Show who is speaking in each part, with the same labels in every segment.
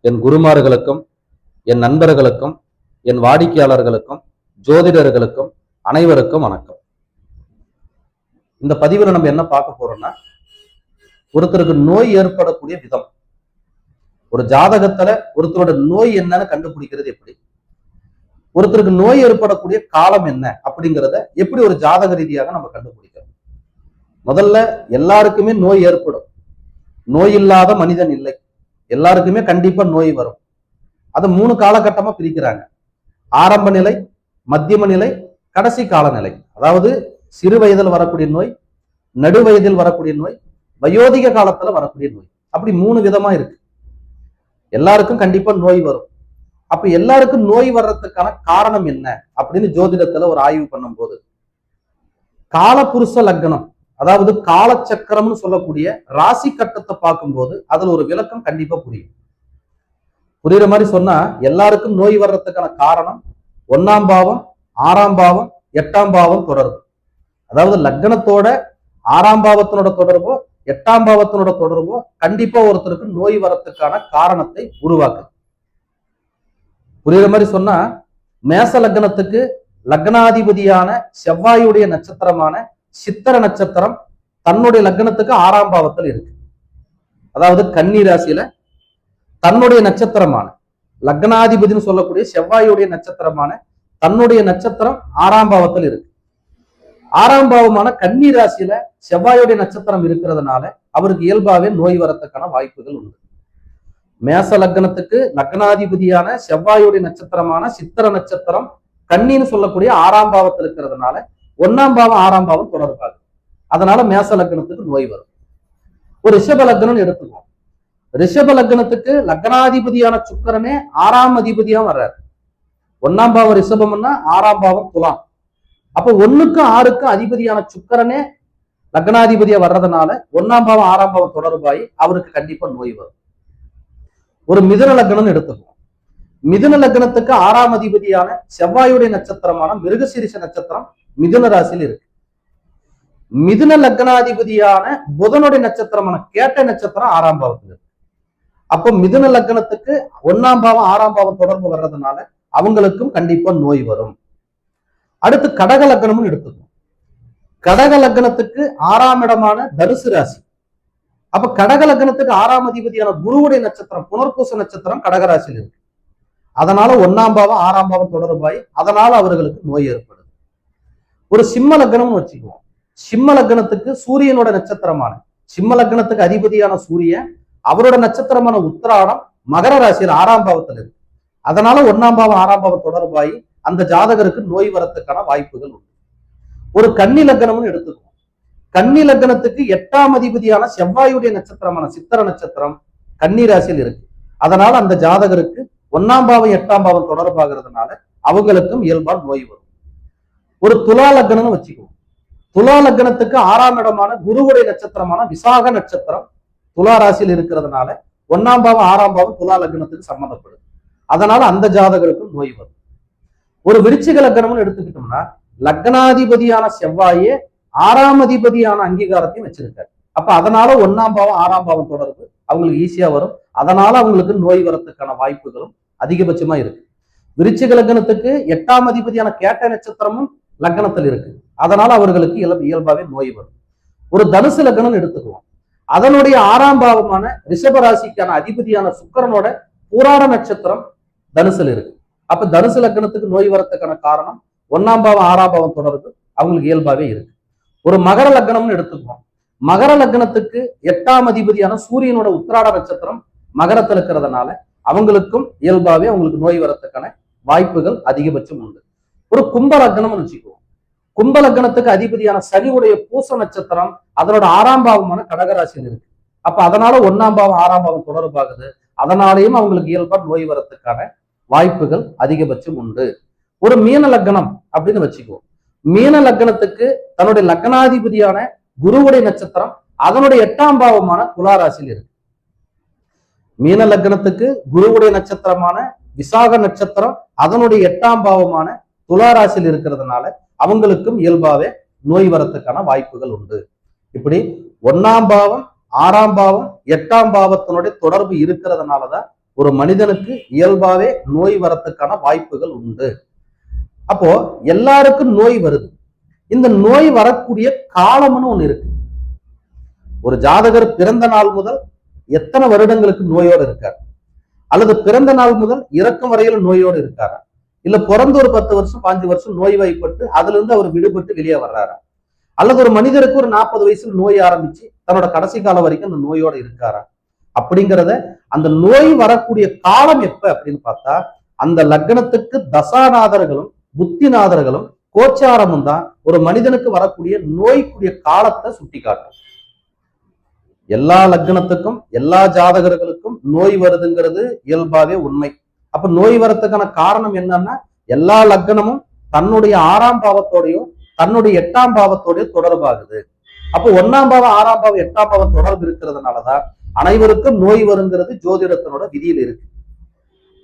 Speaker 1: என் குருமார்களுக்கும் என் நண்பர்களுக்கும் என் வாடிக்கையாளர்களுக்கும் ஜோதிடர்களுக்கும் அனைவருக்கும் வணக்கம். இந்த பதிவில் நம்ம என்ன பார்க்க போறோம்னா ஒருத்தருக்கு நோய் ஏற்படக்கூடிய விதம். ஒரு ஜாதகத்துல ஒருத்தரோட நோய் என்னன்னு கண்டுபிடிக்கிறது எப்படி? ஒருத்தருக்கு நோய் ஏற்படக்கூடிய காலம் என்ன? அப்படிங்கிறத எப்படி ஒரு ஜாதக ரீதியாக நம்ம கண்டுபிடிக்கிறோம்? முதல்ல எல்லாருக்குமே நோய் ஏற்படும். நோய் இல்லாத மனிதன் இல்லை. எல்லாருக்குமே கண்டிப்பா நோய் வரும். அதை மூணு காலகட்டமா பிரிக்கிறாங்க. ஆரம்ப நிலை மத்தியம நிலை கடைசி காலநிலை. அதாவது சிறு வயதில் வரக்கூடிய நோய் நடு வயதில் வரக்கூடிய நோய் வயோதிக காலத்துல வரக்கூடிய நோய். அப்படி மூணு விதமா இருக்கு. எல்லாருக்கும் கண்டிப்பா நோய் வரும். அப்ப எல்லாருக்கும் நோய் வர்றதுக்கான காரணம் என்ன? அப்படின்னு ஜோதிடத்துல ஒரு ஆய்வு பண்ணும் போது காலபுருஷ லக்னம். அதாவது காலச்சக்கரம்னு சொல்லக்கூடிய ராசி கட்டத்தை பார்க்கும்போது அதுல ஒரு விளக்கம் கண்டிப்பா புரியும். புரியுற மாதிரி சொன்னா எல்லாருக்கும் நோய் வர்றதுக்கான காரணம் ஒன்னாம் பாவம் ஆறாம் பாவம் எட்டாம் பாவம் தொடர்பு. அதாவது லக்னத்தோட ஆறாம் பாவத்தினோட தொடர்போ எட்டாம் பாவத்தினோட தொடர்போ கண்டிப்பா ஒருத்தருக்கு நோய் வரத்துக்கான காரணத்தை உருவாக்குது. புரியுற மாதிரி சொன்னா மேச லக்னத்துக்கு லக்னாதிபதியான செவ்வாயுடைய நட்சத்திரமான சித்திர நட்சத்திரம் தன்னுடைய லக்னத்துக்கு ஆறாம் பாவத்தில் இருக்கு. அதாவது கன்னி ராசியில தன்னுடைய நட்சத்திரமான லக்னாதிபதினு சொல்லக்கூடிய செவ்வாயுடைய நட்சத்திரமான தன்னுடைய நட்சத்திரம் ஆறாம் பாவத்தில் இருக்கு. ஆறாம் பாவமான கன்னி ராசியில செவ்வாயுடைய நட்சத்திரம் இருக்கிறதுனால அவருக்கு இயல்பாவே நோய் வரத்துக்கான வாய்ப்புகள் உண்டு. மேச லக்னத்துக்கு லக்னாதிபதியான செவ்வாயுடைய நட்சத்திரமான சித்திர நட்சத்திரம் கன்னின்னு சொல்லக்கூடிய ஆறாம் பாவத்தில் இருக்கிறதுனால ஒன்னாம் பாவம் ஆறாம் பாவம் தொடர்பாகும் அதனால மேச லக்னத்துக்கு நோய் வரும். ஒரு ரிஷப லக்னம் எடுத்துக்கோ ரிஷப லக்னத்துக்கு லக்னாதிபதியான சுக்கரனே ஆறாம் அதிபதியா வர்றாரு. ஒன்னாம் பாவம் ரிஷபம்னா ஆறாம் பாவம் துலாம். அப்ப ஒண்ணுக்கும் ஆறுக்கும் அதிபதியான சுக்கரனே லக்னாதிபதியா வர்றதுனால ஒன்னாம் பாவம் ஆறாம் பாவம் தொடர்பாகி அவருக்கு கண்டிப்பா நோய் வரும். ஒரு மிதன லக்னம் எடுத்துக்குவோம் மிதுன லக்னத்துக்கு ஆறாம் அதிபதியான செவ்வாயுடைய நட்சத்திரமான மிருகசிரிச நட்சத்திரம் மிதுன ராசியில் இருக்கு. மிதுன லக்னாதிபதியான புதனுடைய நட்சத்திரமான கேட்ட நட்சத்திரம் ஆறாம் பாவத்துல இருக்கு. அப்போ மிதுன லக்னத்துக்கு ஒன்னாம் பாவம் ஆறாம் பாவம் தொடர்பு வர்றதுனால அவங்களுக்கும் கண்டிப்பா நோய் வரும். அடுத்து கடக லக்னம்னு எடுத்துக்கணும் கடக லக்னத்துக்கு ஆறாம் இடமான தனுசு ராசி. அப்ப கடக லக்னத்துக்கு ஆறாம் அதிபதியான குருவுடைய நட்சத்திரம் புனர்பூச நட்சத்திரம் கடகராசியில் இருக்கு. அதனால ஒன்னாம் பாவம் ஆறாம் பாவம் தொடர்பாய் அதனால அவர்களுக்கு நோய் ஏற்படும். ஒரு சிம்ம லக்னம்னு வச்சுக்குவோம். சிம்ம லக்னத்துக்கு சூரியனோட நட்சத்திரமான சிம்ம லக்னத்துக்கு அதிபதியான சூரியன் அவரோட நட்சத்திரமான உத்தராடம் மகர ராசியில் ஆறாம் பாவத்தில் இருக்கு. அதனால ஒன்னாம் பாவம் ஆறாம் பாவம் தொடர்பாகி அந்த ஜாதகருக்கு நோய் வரத்துக்கான வாய்ப்புகள் உண்டு. ஒரு கன்னி லக்னம்னு எடுத்துக்குவோம். கன்னி லக்னத்துக்கு எட்டாம் அதிபதியான செவ்வாயுடைய நட்சத்திரமான சித்திர நட்சத்திரம் கன்னி ராசியில் இருக்கு. அதனால அந்த ஜாதகருக்கு ஒன்னாம் பாவம் எட்டாம் பாவம் தொடர்பாகிறதுனால அவங்களுக்கும் இயல்பால் நோய் வரும். ஒரு துலா லக்னம்னு வச்சுக்குவோம் துலா லக்னத்துக்கு ஆறாம் இடமான குருவுடைய நட்சத்திரமான விசாக நட்சத்திரம் துலா ராசியில் இருக்கிறதுனால ஒன்னாம் பாவம் ஆறாம் பாவம் துலா லக்னத்துக்கு சம்மந்தப்படுது அதனால அந்த ஜாதகருக்கும் நோய் வரும். ஒரு விருச்சிக லக்னம்னு எடுத்துக்கிட்டோம்னா லக்னாதிபதியான செவ்வாயே ஆறாம் அதிபதியான அங்கீகாரத்தையும் வச்சிருக்காரு. அப்ப அதனால ஒன்னாம் பாவம் ஆறாம் பாவம் தொடர்பு அவங்களுக்கு ஈஸியா வரும். அதனால அவங்களுக்கு நோய் வரத்துக்கான வாய்ப்புகளும் அதிகபட்சமா இருக்கு. விருச்சிக லக்னத்துக்கு எட்டாம் அதிபதியான கேட்ட நட்சத்திரமும் லக்னத்தில் இருக்கு. அதனால அவர்களுக்கு இயல்பு இயல்பாவே நோய் வரும். ஒரு தனுசு லக்னம் எடுத்துக்குவோம். அதனுடைய ஆறாம் பாவமான ரிஷபராசிக்கான அதிபதியான சுக்கரனோட பூராட நட்சத்திரம் தனுசுல இருக்கு. அப்ப தனுசு லக்னத்துக்கு நோய் வரத்துக்கான காரணம் ஒன்னாம் பாவம் ஆறாம் பாவம் தொடர்பு அவங்களுக்கு இயல்பாவே இருக்கு. ஒரு மகர லக்னம்னு எடுத்துக்குவோம். மகர லக்னத்துக்கு எட்டாம் அதிபதியான சூரியனோட உத்திராட நட்சத்திரம் மகரத்தில் இருக்கிறதுனால அவங்களுக்கும் இயல்பாவே அவங்களுக்கு நோய் வரத்துக்கான வாய்ப்புகள் அதிகபட்சம் உண்டு. ஒரு கும்ப லக்னம்னு வச்சுக்குவோம். கும்ப லக்னத்துக்கு அதிபதியான சனியுடைய பூச நட்சத்திரம் அதனோட ஆறாம் பாவமான கடகராசியில் இருக்கு. அப்ப அதனால ஒன்னாம் பாவம் ஆறாம் பாவம் தொடர்பாகுது. அதனாலேயும் அவங்களுக்கு இயல்பா நோய் வரத்துக்கான வாய்ப்புகள் அதிகபட்சம் உண்டு. ஒரு மீன லக்னம் அப்படின்னு வச்சுக்குவோம். மீன லக்னத்துக்கு தன்னுடைய லக்னாதிபதியான குருவுடைய நட்சத்திரம் அதனுடைய எட்டாம் பாவமான துளாராசியில் இருக்கு. மீன லக்னத்துக்கு குருவுடைய நட்சத்திரமான விசாக நட்சத்திரம் அதனுடைய எட்டாம் பாவமான துளாராசியில் இருக்கிறதுனால அவங்களுக்கும் இயல்பாவே நோய் வரத்துக்கான வாய்ப்புகள் உண்டு. இப்படி ஒன்னாம் பாவம் ஆறாம் பாவம் எட்டாம் பாவத்தினுடைய தொடர்பு இருக்கிறதுனாலதான் ஒரு மனிதனுக்கு இயல்பாவே நோய் வரத்துக்கான வாய்ப்புகள் உண்டு. அப்போ எல்லாருக்கும் நோய் வருது. இந்த நோய் வரக்கூடிய காலம்னு ஒண்ணு இருக்கு. ஒரு ஜாதகர் பிறந்த நாள் முதல் எத்தனை வருடங்களுக்கு நோயோடு இருக்கார்? அல்லது பிறந்த நாள் முதல் இறக்கும் வரையில நோயோடு இருக்காரா? இல்ல பிறந்த ஒரு பத்து வருஷம் பாஞ்சு வருஷம் நோய் வாய்ப்பட்டு அதுல இருந்து அவர் விடுபட்டு வெளியே வர்றாரா? அல்லது ஒரு மனிதருக்கு ஒரு நாற்பது வயசுல நோய் ஆரம்பிச்சு தன்னோட கடைசி காலம் வரைக்கும் அந்த நோயோட இருக்காரா? அப்படிங்கிறத அந்த நோய் வரக்கூடிய காலம் எப்ப அப்படின்னு பார்த்தா அந்த லக்னத்துக்கு தசாநாதர்களும் புத்திநாதர்களும் கோச்சாரமும் தான் ஒரு மனிதனுக்கு வரக்கூடிய நோய்க்குரிய காலத்தை சுட்டி காட்டும் எல்லா லக்னத்துக்கும் எல்லா ஜாதகர்களுக்கும் நோய் வருதுங்கிறது இயல்பாவே உண்மை. அப்ப நோய் வரத்துக்கான காரணம் என்னன்னா எல்லா லக்னமும் தன்னுடைய ஆறாம் பாவத்தோடையும் தன்னுடைய எட்டாம் பாவத்தோடய தொடர்பாகுது. அப்போ ஒன்னாம் பாவம் ஆறாம் பாவம் எட்டாம் பாவம் தொடர்பு இருக்கிறதுனாலதான் அனைவருக்கும் நோய் வருங்கிறது ஜோதிடத்தினோட விதியில் இருக்கு.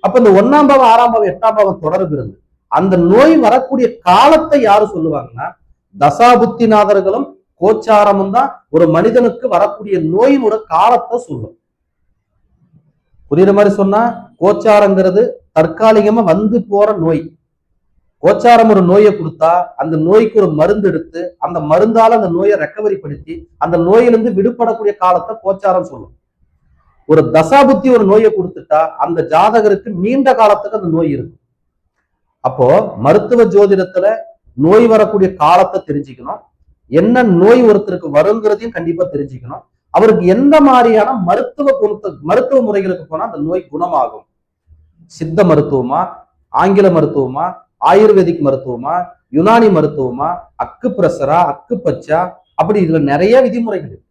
Speaker 1: அப்ப இந்த ஒன்னாம் பாவம் ஆறாம் பாவம் எட்டாம் பாவம் தொடர்பு இருந்து அந்த நோய் வரக்கூடிய காலத்தை யாரு சொல்லுவாங்கன்னா தசாபுத்திநாதர்களும் கோச்சாரமும் தான் ஒரு மனிதனுக்கு வரக்கூடிய நோயினோட காலத்தை சொல்லும். புரியுற மாதிரி சொன்னா கோச்சாரங்கிறது தற்காலிகமா வந்து போற நோய். கோச்சாரம் ஒரு நோயை கொடுத்தா அந்த நோய்க்கு ஒரு மருந்து எடுத்து அந்த மருந்தால அந்த நோயை ரெக்கவரி படுத்தி அந்த நோயிலிருந்து விடுபடக்கூடிய காலத்தை கோச்சாரம் சொல்லும். ஒரு தசாபுத்தி ஒரு நோயை கொடுத்துட்டா அந்த ஜாதகருக்கு நீண்ட காலத்துக்கு அந்த நோய் இருக்கும். அப்போ மருத்துவ ஜோதிடத்துல நோய் வரக்கூடிய காலத்தை தெரிஞ்சுக்கணும். என்ன நோய் ஒருத்தருக்கு வருங்கிறதையும் கண்டிப்பா தெரிஞ்சுக்கணும். அவருக்கு எந்த மாதிரியான மருத்துவ குணத்து மருத்துவ முறைகளுக்கு போனா அந்த நோய் குணமாகும். சித்த மருத்துவமா ஆங்கில மருத்துவமா ஆயுர்வேதிக் மருத்துவமா யுனானி மருத்துவமா அக்கு பிரசரா அக்கு பச்சா அப்படி இதுல நிறைய விதிமுறைகள் இருக்கு.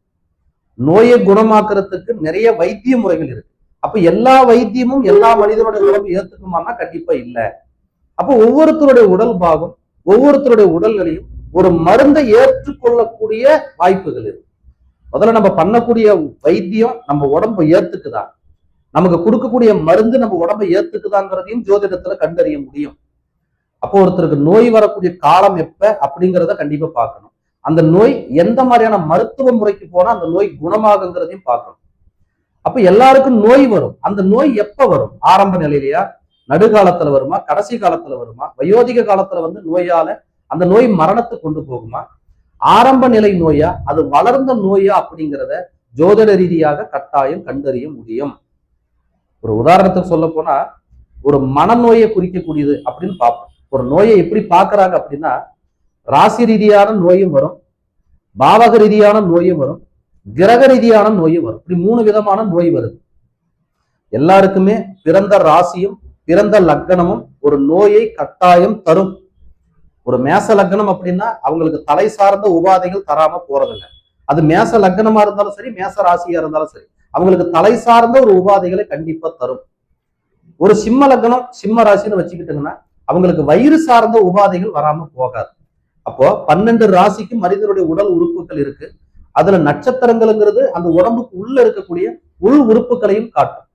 Speaker 1: நோயை குணமாக்குறதுக்கு நிறைய வைத்திய முறைகள் இருக்கு. அப்ப எல்லா வைத்தியமும் எல்லா மனிதனுடைய உடம்பு ஏத்துக்குமானா கண்டிப்பா இல்ல. அப்போ ஒவ்வொருத்தருடைய உடல் பாகம் ஒவ்வொருத்தருடைய உடல்களையும் ஒரு மருந்தை ஏற்றுக்கொள்ளக்கூடிய வாய்ப்புகள் இருக்கு. முதல்ல நம்ம பண்ணக்கூடிய வைத்தியம் நம்ம உடம்பை ஏத்துக்குதா? நமக்கு கொடுக்கக்கூடிய மருந்து நம்ம உடம்பை ஏத்துக்குதாங்கிறதையும் ஜோதிடத்துல கண்டறிய முடியும். அப்போ ஒருத்தருக்கு நோய் வரக்கூடிய காலம் எப்ப அப்படிங்கிறத கண்டிப்பா பார்க்கணும். அந்த நோய் எந்த மாதிரியான மருத்துவ முறைக்கு போனா அந்த நோய் குணமாகுங்கிறதையும் பார்க்கணும். அப்ப எல்லாருக்கும் நோய் வரும். அந்த நோய் எப்ப வரும்? ஆரம்ப நிலையிலயா? நடுகாலத்துல வருமா? கடைசி காலத்துல வருமா? வயோதிக காலத்துல வந்து நோயால அந்த நோய் மரணத்தை கொண்டு போகுமா? ஆரம்ப நிலை நோயா அது வளர்ந்த நோயா அப்படிங்கிறத ஜோதிட ரீதியாக கட்டாயம் கண்டறிய முடியும். ஒரு உதாரணத்துக்கு சொல்ல போனா ஒரு மனநோயை குறிக்கக்கூடியது அப்படின்னு பார்ப்போம். ஒரு நோயை எப்படி பார்க்கறாங்க அப்படின்னா ராசி ரீதியான நோயும் வரும் பாவக ரீதியான நோயும் வரும் கிரக ரீதியான நோயும் வரும். இப்படி மூணு விதமான நோய் வருது. எல்லாருக்குமே பிறந்த ராசியும் பிறந்த லக்னமும் ஒரு நோயை கட்டாயம் தரும். ஒரு மேச லக்னம் அப்படின்னா அவங்களுக்கு தலை சார்ந்த உபாதைகள் தராம போறதில்லை. அது மேச லக்னமா இருந்தாலும் சரி மேச ராசியா இருந்தாலும் சரி அவங்களுக்கு தலை சார்ந்த ஒரு உபாதைகளை கண்டிப்பா தரும். ஒரு சிம்ம லக்னம் சிம்ம ராசின்னு வச்சுக்கிட்டீங்கன்னா அவங்களுக்கு வயிறு சார்ந்த உபாதைகள் வராம போகாது. அப்போ பன்னெண்டு ராசிக்கு மனிதனுடைய உடல் உறுப்புகள் இருக்கு. அதுல நட்சத்திரங்கள்ங்கிறது அந்த உடம்புக்கு உள்ள இருக்கக்கூடிய உள் உறுப்புகளையும் காட்டும்.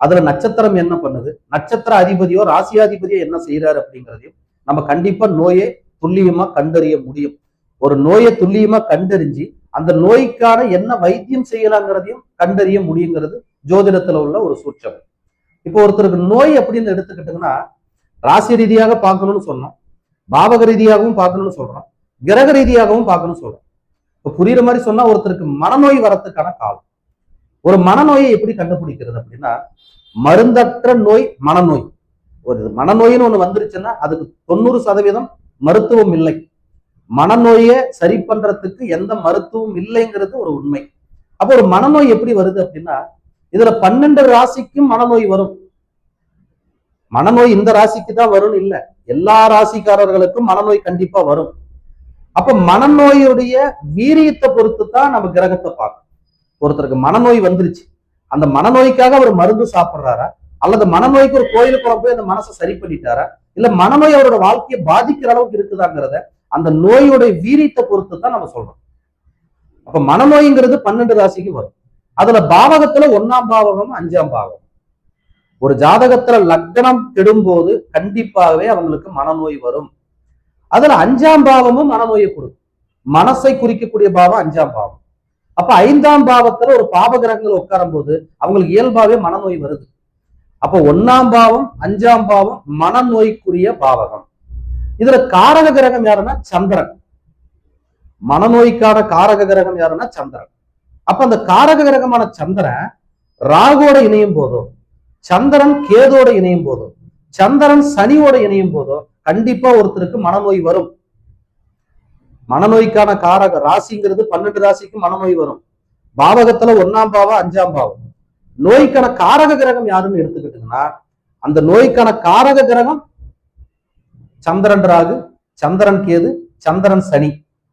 Speaker 1: அதுல நட்சத்திரம் என்ன பண்ணுது? நட்சத்திர அதிபதியோ ராசியாதிபதியோ என்ன செய்யறாரு அப்படிங்கிறதையும் நம்ம கண்டிப்பா நோயை துல்லியமா கண்டறிய முடியும். ஒரு நோயை துல்லியமா கண்டறிஞ்சு அந்த நோய்க்கான என்ன வைத்தியம் செய்யலாங்கிறதையும் கண்டறிய முடியுங்கிறது ஜோதிடத்துல உள்ள ஒரு சூட்சம். இப்போ ஒருத்தருக்கு நோய் அப்படின்னு எடுத்துக்கிட்டீங்கன்னா ராசி ரீதியாக பார்க்கணும்னு சொன்னோம். பாவக ரீதியாகவும் பார்க்கணும்னு சொல்றோம். கிரக ரீதியாகவும் பார்க்கணும்னு சொல்றோம். இப்போ புரியுற மாதிரி சொன்னா ஒருத்தருக்கு மனநோய் வரத்துக்கான காலம். ஒரு மனநோயை எப்படி கண்டுபிடிக்கிறது அப்படின்னா மருந்தற்ற நோய் மனநோய். ஒரு மனநோயின்னு ஒண்ணு வந்துருச்சுன்னா அதுக்கு தொண்ணூறு சதவீதம் மருத்துவம் இல்லை. மனநோயை சரி பண்றதுக்கு எந்த மருத்துவம் இல்லைங்கிறது ஒரு உண்மை. அப்போ ஒரு மனநோய் எப்படி வருது அப்படின்னா இதுல பன்னெண்டு ராசிக்கும் மனநோய் வரும். மனநோய் இந்த ராசிக்கு தான் வரும் இல்ல. எல்லா ராசிக்காரர்களுக்கும் மனநோய் கண்டிப்பா வரும். அப்ப மனநோயுடைய வீரியத்தை பொறுத்து தான் நம்ம கிரகத்தை பார்க்கணும். ஒருத்தருக்கு மனநோய் வந்துருச்சு. அந்த மனநோய்க்காக அவர் மருந்து சாப்பிடுறாரா? அல்லது மனநோய்க்கு ஒரு கோயிலுக்குள்ள போய் அந்த மனசை சரி பண்ணிட்டாரா? இல்ல மனநோய் அவரோட வாழ்க்கையை பாதிக்கிற அளவுக்கு இருக்குதாங்கிறத அந்த நோயோடைய வீரியத்தை பொறுத்து தான் நம்ம சொல்றோம். அப்ப மனநோய்ங்கிறது பன்னெண்டு ராசிக்கு வரும். அதுல பாவகத்துல ஒன்னாம் பாவகம் அஞ்சாம் பாவகம் ஒரு ஜாதகத்துல லக்னம் கெடும்போது கண்டிப்பாகவே அவங்களுக்கு மனநோய் வரும். அதுல அஞ்சாம் பாவமும் மனநோயை கொடுக்கும். மனசை குறிக்கக்கூடிய பாவம் அஞ்சாம் பாவம். அப்ப ஐந்தாம் பாவத்துல ஒரு பாவ கிரகங்கள் உட்காரும் போது அவங்களுக்கு இயல்பாவே மனநோய் வருது. அப்போ ஒன்னாம் பாவம் அஞ்சாம் பாவம் மனநோய்க்குரிய பாவகம். இதுல காரக கிரகம் யாருன்னா சந்திரன். மனநோய்க்கான காரக கிரகம் யாருன்னா சந்திரன். அப்ப அந்த காரக கிரகமான சந்திரன் ராகுவோட இணையும் போதோ சந்திரன் கேதோட இணையும் போதோ சந்திரன் சனியோட இணையும் போதோ கண்டிப்பா ஒருத்தருக்கு மனநோய் வரும். மனநோய்க்கான காரக ராசிங்கிறது பன்னெண்டு ராசிக்கு மனநோய் வரும். பாவகத்துல ஒன்னாம் பாவம் அஞ்சாம் பாவம். நோய்க்கான காரக கிரகம் யாருன்னு எடுத்துக்கிட்டீங்கன்னா அந்த நோய்க்கான காரக கிரகம் சந்திரன் ராகு சந்திரன் கேது சந்திரன் சனி.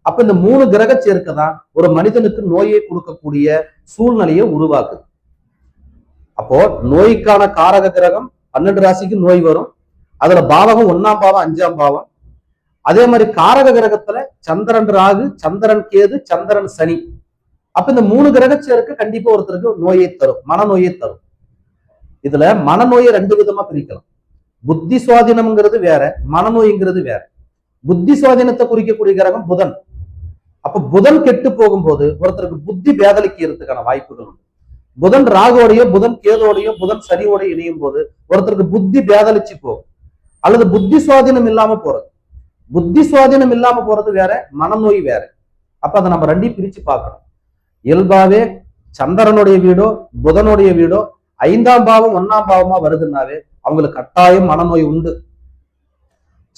Speaker 1: அப்ப இந்த மூணு கிரக சேர்க்கை தான் ஒரு மனிதனுக்கு நோயை கொடுக்கக்கூடிய சூழ்நிலையை உருவாக்குது. அப்போ நோய்க்கான காரக கிரகம் பன்னெண்டு ராசிக்கு நோய் வரும். அதுல பாவகம் ஒன்னாம் பாவம் அஞ்சாம் பாவம். அதே மாதிரி காரக கிரகத்துல சந்திரன் ராகு சந்திரன் கேது சந்திரன் சனி. அப்ப இந்த மூணு கிரக சேர்க்கை கண்டிப்பா ஒருத்தருக்கு நோயை தரும் மனநோயை தரும். இதுல மனநோயை ரெண்டு விதமா பிரிக்கலாம். புத்தி சுவாதீனம்ங்கிறது வேற மனநோய்ங்கிறது வேற. புத்தி சுவாதீனத்தை குறிக்கக்கூடிய கிரகம் புதன். அப்ப புதன் கெட்டு போகும்போது ஒருத்தருக்கு புத்தி பேதலிக்கிறதுக்கான வாய்ப்புகள் உண்டு. புதன் ராகோடையோ புதன் கேதோடையோ புதன் சனியோடய இணையும் போது ஒருத்தருக்கு புத்தி பேதலிச்சு போகும். அல்லது புத்தி சுவாதீனம் இல்லாம போறது. புத்தி சுவாதீனம் இல்லாம போறது வேற மனநோய் வேற. அப்ப அதை நம்ம ரெண்டையும் பிரிச்சு பார்க்கணும். இயல்பாவே சந்திரனுடைய வீடோ புதனுடைய வீடோ ஐந்தாம் பாவம் ஒன்னாம் பாவமா வருதுன்னாவே அவங்களுக்கு கட்டாயம் மனநோய் உண்டு.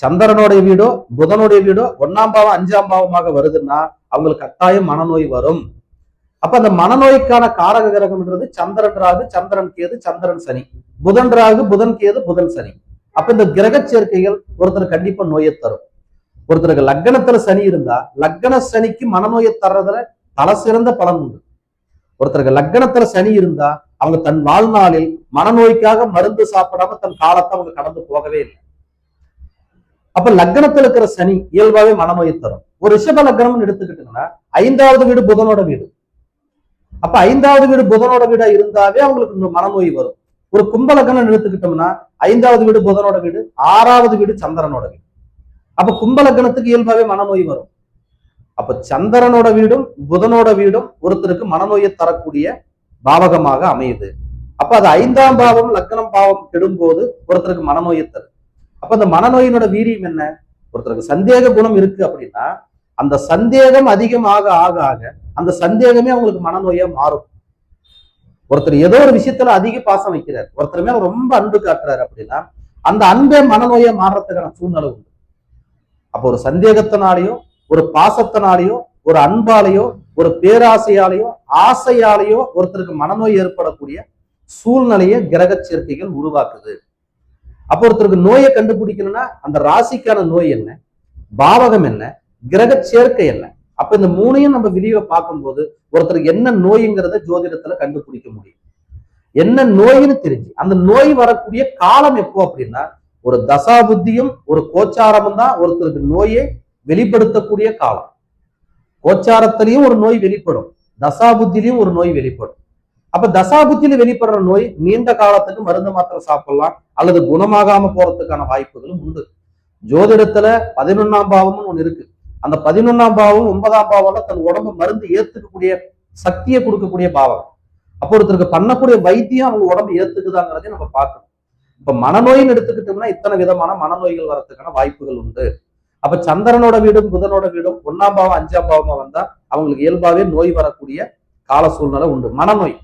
Speaker 1: சந்திரனுடைய வீடோ புதனுடைய வீடோ ஒன்னாம் பாவம் அஞ்சாம் பாவமாக வருதுன்னா அவங்களுக்கு கட்டாயம் மனநோய் வரும். அப்ப அந்த மனநோய்க்கான காரக கிரகம்ன்றது சந்திரன் ராகு சந்திரன் கேது சந்திரன் சனி. புதன் ராகு புதன் கேது புதன் சனி. அப்ப இந்த கிரக சேர்க்கைகள் ஒருத்தர் கண்டிப்பா நோயை தரும். ஒருத்தருக்கு லக்கணத்துல சனி இருந்தா லக்கண சனிக்கு மனநோயை தர்றதுல தல சிறந்த பலன் உண்டு. ஒருத்தருக்கு லக்கணத்துல சனி இருந்தா அவங்க தன் வாழ்நாளில் மனநோய்க்காக மருந்து சாப்பிடாம தன் காலத்தை அவங்க கடந்து போகவே இல்லை. அப்ப லக்னத்துல இருக்கிற சனி இயல்பாவே மனநோயை தரும். ஒரு ரிஷப லக்னம்னு எடுத்துக்கிட்டீங்கன்னா ஐந்தாவது வீடு புதனோட வீடு. அப்ப ஐந்தாவது வீடு புதனோட வீடா இருந்தாவே அவங்களுக்கு மனநோய் வரும். ஒரு கும்ப லக்னம் எடுத்துக்கிட்டோம்னா ஐந்தாவது வீடு புதனோட வீடு ஆறாவது வீடு சந்திரனோட வீடு. அப்ப கும்ப லக்னத்துக்கு இயல்பாவே மனநோய் வரும். அப்ப சந்திரனோட வீடும் புதனோட வீடும் ஒருத்தருக்கு மனநோயை தரக்கூடிய பாவகமாக அமையுது. அப்ப அது ஐந்தாம் பாவம் லக்னம் பாவம் கெடும்போது ஒருத்தருக்கு மனநோயை தரும் அப்ப அந்த மனநோயினோட வீரியம் என்ன? ஒருத்தருக்கு சந்தேக குணம் இருக்கு அப்படின்னா அந்த சந்தேகம் அதிகமாக ஆக ஆக அந்த சந்தேகமே அவங்களுக்கு மனநோயா மாறும். ஒருத்தர் ஏதோ ஒரு விஷயத்துல அதிக பாசம் வைக்கிறார். ஒருத்தர் மேல ரொம்ப அன்பு காட்டுறாரு அப்படின்னா அந்த அன்பே மனநோயை மாறுறதுக்கான சூழ்நிலை உண்டு. அப்போ ஒரு சந்தேகத்தினாலையும் ஒரு பாசத்தினாலேயோ ஒரு அன்பாலேயோ ஒரு பேராசையாலேயோ ஆசையாலேயோ ஒருத்தருக்கு மனநோய் ஏற்படக்கூடிய சூழ்நிலையை கிரக சேர்க்கைகள் உருவாக்குது. அப்போ ஒருத்தருக்கு நோயை கண்டுபிடிக்கணும்னா அந்த ராசிக்கான நோய் என்ன? பாவகம் என்ன? கிரக சேர்க்கை என்ன? அப்ப இந்த மூணையும் நம்ம விரிவை பார்க்கும்போது ஒருத்தருக்கு என்ன நோய்ங்கிறத ஜோதிடத்துல கண்டுபிடிக்க முடியும். என்ன நோயின்னு தெரிஞ்சு அந்த நோய் வரக்கூடிய காலம் எப்போ அப்படின்னா ஒரு தசாபுத்தியும் ஒரு கோச்சாரமும் தான் ஒருத்தருக்கு நோயை வெளிப்படுத்தக்கூடிய காலம். கோச்சாரத்திலையும் ஒரு நோய் வெளிப்படும். தசாபுத்திலையும் ஒரு நோய் வெளிப்படும். அப்ப தசாபுத்தியில வெளிப்படுற நோய் நீண்ட காலத்துக்கு மருந்து மாத்திரை சாப்பிடலாம் அல்லது குணமாகாம போறதுக்கான வாய்ப்புகளும் உண்டு. ஜோதிடத்துல பதினொன்னாம் பாவம்னு ஒண்ணு இருக்கு. அந்த பதினொன்னாம் பாவம் ஒன்பதாம் பாவம்ல தன் உடம்பு மருந்து ஏத்துக்கக்கூடிய சக்தியை கொடுக்கக்கூடிய பாவம். அப்போ ஒருத்தருக்கு பண்ணக்கூடிய வைத்தியம் அவங்க உடம்பு ஏத்துக்குதாங்கிறதையும் நம்ம பார்க்கணும். இப்ப மனநோயின்னு எடுத்துக்கிட்டோம்னா இத்தனை விதமான மனநோய்கள் வர்றதுக்கான வாய்ப்புகள் உண்டு. அப்ப சந்திரனோட வீடும் புதனோட வீடும் ஒன்னாம் பாவம் அஞ்சாம் பாவமா வந்தா அவங்களுக்கு இயல்பாவே நோய் வரக்கூடிய கால சூழ்நிலை உண்டு. மனநோய்.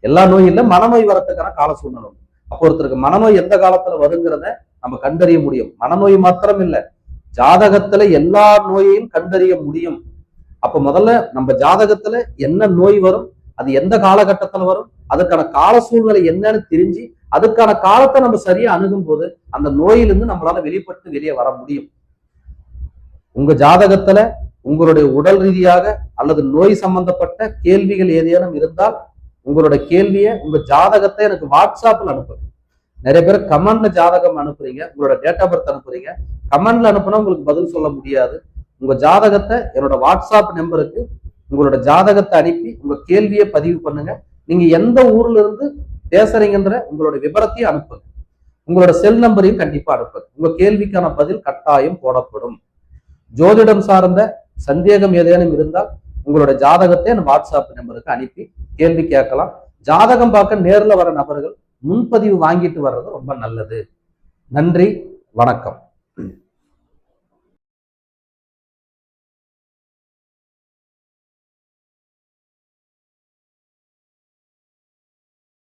Speaker 1: எல்லா நோயும் மனநோய் வரத்துக்கான கால சூழ்நிலை உண்டு. அப்போ ஒருத்தருக்கு மனநோய் எந்த காலத்துல வருங்கிறத நம்ம கண்டறிய முடியும். மனநோய் மாத்திரம் இல்ல ஜாதகத்துல எல்லா நோயையும் கண்டறிய முடியும். அப்ப முதல்ல நம்ம ஜாதகத்துல என்ன நோய் வரும் அது எந்த காலகட்டத்துல வரும் அதுக்கான கால சூழ்நிலை என்னன்னு தெரிஞ்சு அதுக்கான காலத்தை நம்ம சரியா அணுகும் போது அந்த நோயிலிருந்து நம்மளால வெளிப்பட்டு வெளியே வர முடியும். உங்க ஜாதகத்துல உங்களுடைய உடல் ரீதியாக அல்லது நோய் சம்பந்தப்பட்ட கேள்விகள் ஏதேனும் இருந்தால் உங்களோட கேள்வியை உங்க ஜாதகத்தை எனக்கு வாட்ஸ்அப்ல அனுப்புங்க. நிறைய பேர் கமெண்ட்ல ஜாதகம் அனுப்புறீங்க உங்களோட டேட் ஆஃப் பர்த் அனுப்புறீங்க. கமெண்ட்ல அனுப்புனா உங்களுக்கு பதில் சொல்ல முடியாது. உங்க ஜாதகத்தை என்னோட வாட்ஸ்அப் நம்பருக்கு உங்களோட ஜாதகத்தை அனுப்பி உங்க கேள்வியை பதிவு பண்ணுங்க. நீங்க எந்த ஊர்ல இருந்து பேசுறீங்கன்ற உங்களோட விபரத்தையும் அனுப்புங்க. உங்களோட செல் நம்பரையும் கண்டிப்பா அனுப்புங்க. உங்க கேள்விக்கான பதில் கட்டாயம் போடப்படும். ஜோதிடம் சார்ந்த சந்தேகம் ஏதேனும் இருந்தால் உங்களோட ஜாதகத்தை என் வாட்ஸ்அப் நம்பருக்கு அனுப்பி கேள்வி கேட்கலாம். ஜாதகம் பார்க்க நேரில் வர நபர்கள் முன்பதிவு வாங்கிட்டு வர்றது ரொம்ப நல்லது. நன்றி வணக்கம்.